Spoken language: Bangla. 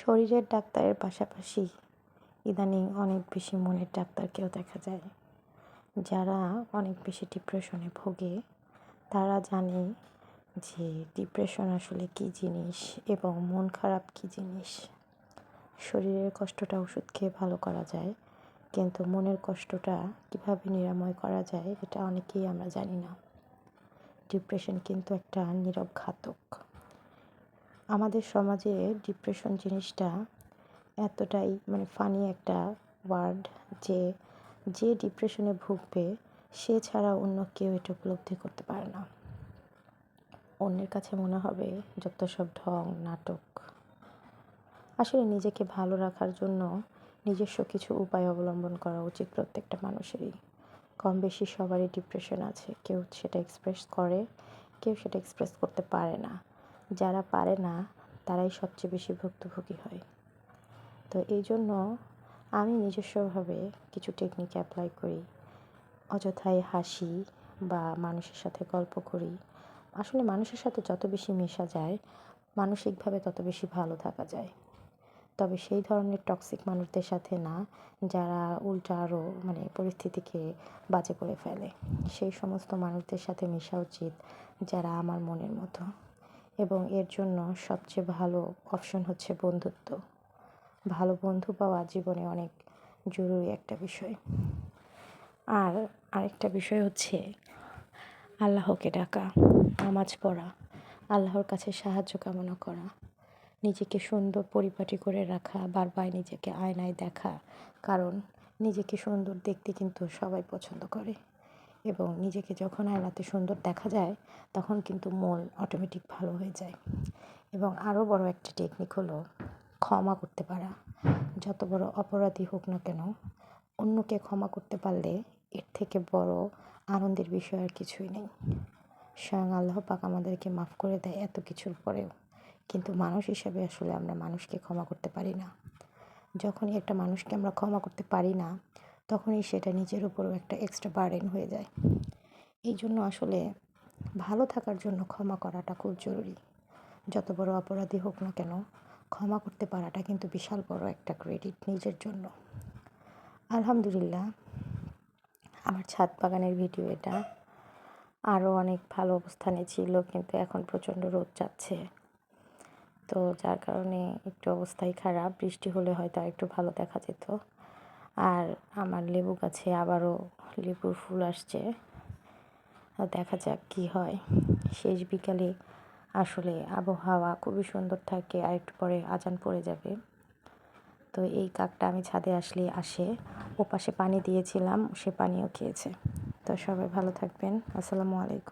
শরীরের ডাক্তারের পাশাপাশি ইদানিং অনেক বেশি মনের ডাক্তারকেও দেখা যায়। যারা অনেক বেশি ডিপ্রেশনে ভোগে, তারা জানে যে ডিপ্রেশন আসলে কী জিনিস এবং মন খারাপ কী জিনিস। শরীরের কষ্টটা ওষুধ খেয়ে ভালো করা যায়, কিন্তু মনের কষ্টটা কীভাবে নিরাময় করা যায়, এটা অনেকেই আমরা জানি না। ডিপ্রেশন কিন্তু একটা নীরব ঘাতক। আমাদের সমাজে ডিপ্রেশন জিনিসটা এতটাই মানে ফানি একটা ওয়ার্ড যে যে ডিপ্রেশনে ভুগবে, সে ছাড়া অন্য কেউ এটা উপলব্ধি করতে পারে না। অন্যের কাছে মনে হবে যত সব ঢং, নাটক। আসলে নিজেকে ভালো রাখার জন্য নিজস্ব কিছু উপায় অবলম্বন করা উচিত প্রত্যেকটা মানুষেরই। কম বেশি সবারই ডিপ্রেশন আছে। কেউ সেটা এক্সপ্রেস করে, কেউ সেটা এক্সপ্রেস করতে পারে না। যারা পারে না, তারাই সবচেয়ে বেশি ভুক্তভোগী হয়। তো এই জন্য আমি নিজস্বভাবে কিছু টেকনিক অ্যাপ্লাই করি। অযথায় হাসি বা মানুষের সাথে গল্প করি। আসলে মানুষের সাথে যত বেশি মেশা যায়, মানসিকভাবে তত বেশি ভালো থাকা যায়। তবে সেই ধরনের টক্সিক মানুষদের সাথে না, যারা উল্টা আরও মানে পরিস্থিতিকে বাজে করে ফেলে। সেই সমস্ত মানুষদের সাথে মেশা উচিত, যারা আমার মনের মতো। এবং এর জন্য সবচেয়ে ভালো অপশন হচ্ছে বন্ধুত্ব। ভালো বন্ধু পাওয়া জীবনে অনেক জরুরি একটা বিষয়। আর আরেকটা বিষয় হচ্ছে আল্লাহকে ডাকা, নামাজ পড়া, আল্লাহর কাছে সাহায্য কামনা করা, নিজেকে সুন্দর পরিপাটি করে রাখা, বারবার নিজেকে আয়নায় দেখা, কারণ নিজেকে সুন্দর দেখতে কিন্তু সবাই পছন্দ করে। এবং নিজেকে যখন আয়নাতে সুন্দর দেখা যায়, তখন কিন্তু মন অটোমেটিক ভালো হয়ে যায়। এবং আরও বড় একটা টেকনিক হলো ক্ষমা করতে পারা। যত বড় অপরাধী হোক না কেন, অন্যকে ক্ষমা করতে পারলে এর থেকে বড় আনন্দের বিষয় আর কিছুই নেই। স্বয়ং আল্লাহ পাক আমাদেরকে মাফ করে দেয় এত কিছুর পরেও। কিন্তু মানুষ হিসাবে আসলে আমরা মানুষকে ক্ষমা করতে পারি না। যখনই একটা মানুষকে আমরা ক্ষমা করতে পারি না তখনই সেটা নিজের উপরও একটা এক্সট্রা বার্ডেন হয়ে যায়। এই জন্য আসলে ভালো থাকার জন্য ক্ষমা করাটা খুব জরুরি। যত বড় অপরাধী হোক না কেন, ক্ষমা করতে পারাটা কিন্তু বিশাল বড় একটা ক্রেডিট নিজের জন্য। আলহামদুলিল্লাহ, আমার ছাদ বাগানের ভিডিও এটা আরও অনেক ভালো অবস্থানে ছিল, কিন্তু এখন প্রচণ্ড রোদ যাচ্ছে। তো যার কারণে একটু অবস্থাই খারাপ, বৃষ্টি হলে হয়তো আর একটু ভালো দেখা যেত। আর আমার লেবু গাছে আবারও লেবুর ফুল আসছে। দেখা যাক কি হয়। শেষ বিকালে আসলে আবহাওয়া খুবই সুন্দর থাকে আর একটু পরে আজান পড়ে যাবে। তো এই কাকটা আমি ছাদে আসলে আসে। ও পাশে পানি দিয়েছিলাম, সে পানিও খেয়েছে। তো সবাই ভালো থাকবেন। আসসালামু আলাইকুম।